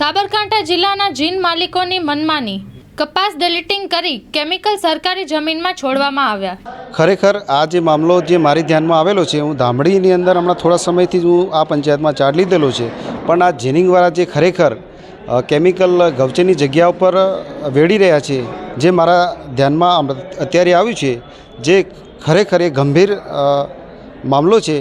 સાબરકાંઠા જિલ્લાના જીન માલિકોની મનમાની કપાસ ડિલીટિંગ કરી કેમિકલ સરકારી જમીનમાં છોડવામાં આવ્યા. ખરેખર આ જે મામલો જે મારી ધ્યાનમાં આવેલો છે, હું ધામડીની અંદર હમણાં થોડા સમયથી જ હું આ પંચાયતમાં ચાર્જ લીધેલો છે, પણ આ જીનિંગવાળા જે ખરેખર કેમિકલ ગૌચરની જગ્યા ઉપર વેડી રહ્યા છે, જે મારા ધ્યાનમાં અત્યારે આવ્યું છે, જે ખરેખર એ ગંભીર મામલો છે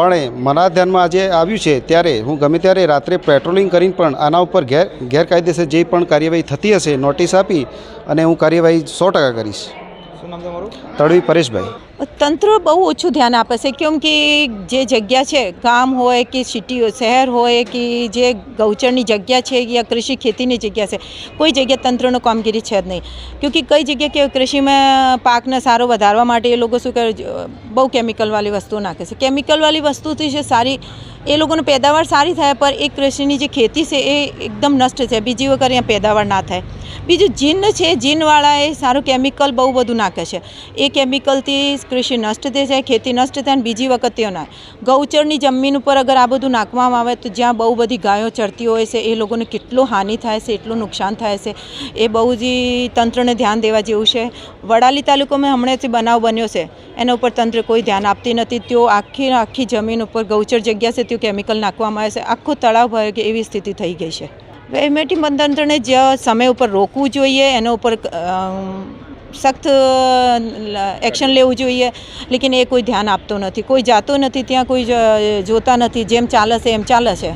પણ મારા ધ્યાનમાં આજે આવ્યું છે, ત્યારે હું ગમે ત્યારે રાત્રે પેટ્રોલિંગ કરીને પણ આના ઉપર ગેર ગેરકાયદેસર જે પણ કાર્યવાહી થતી હશે નોટિસ આપી અને હું કાર્યવાહી સો ટકા કરીશ. શું નામ તમારું? તળવી પરેશભાઈ. તંત્ર બહુ ઓછું ધ્યાન આપે છે કેમ કે જે જગ્યા છે ગામ હોય કે સિટી શહેર હોય કે જે ગૌચરની જગ્યા છે યા કૃષિ ખેતીની જગ્યા છે કોઈ જગ્યા તંત્રનો કામગીરી છે જ નહીં. ક્યોંકि કઈ જગ્યા કે કૃષિમાં પાકને સારો વધારવા માટે એ લોકો શું કરે બહુ કેમિકલવાળી વસ્તુઓ નાખે છે. કેમિકલવાળી વસ્તુથી છે સારી એ લોકોની પેદાવાર સારી થાય પર એ કૃષિની જે ખેતી છે એ એકદમ નષ્ટ છે બીજી વખત અહીંયા પેદાવાર ના થાય. બીજું જીન છે જીનવાળા એ સારું કેમિકલ બહુ બધું નાખે છે. એ કેમિકલથી કૃષિ નષ્ટ થાય છે ખેતી નષ્ટ થાય અને બીજી વખત તેઓ ના ગૌચરની જમીન ઉપર અગર આ બધું નાખવામાં આવે તો જ્યાં બહુ બધી ગાયો ચરતી હોય છે, એ લોકોને કેટલું હાનિ થાય છે, એટલું નુકસાન થાય છે. એ બહુ જ તંત્રને ધ્યાન દેવા જેવું છે. વડાલી તાલુકામાં હમણાંથી બનાવ બન્યો છે. એના ઉપર તંત્ર કોઈ ધ્યાન આપતી નથી. તેઓ આખી આખી જમીન ઉપર ગૌચર જગ્યા છે, તેઓ કેમિકલ નાખવામાં આવે છે. આખું તળાવ ભરે કે એવી સ્થિતિ થઈ ગઈ છે. વહીવટી તંત્રને જે સમય ઉપર રોકવું જોઈએ, એના ઉપર સખ્ત એક્શન લેવું જોઈએ, લેકિન એ કોઈ ધ્યાન આપતો નથી. કોઈ જાતો નથી, ત્યાં કોઈ જોતા નથી, જેમ ચાલે છે એમ ચાલે છે.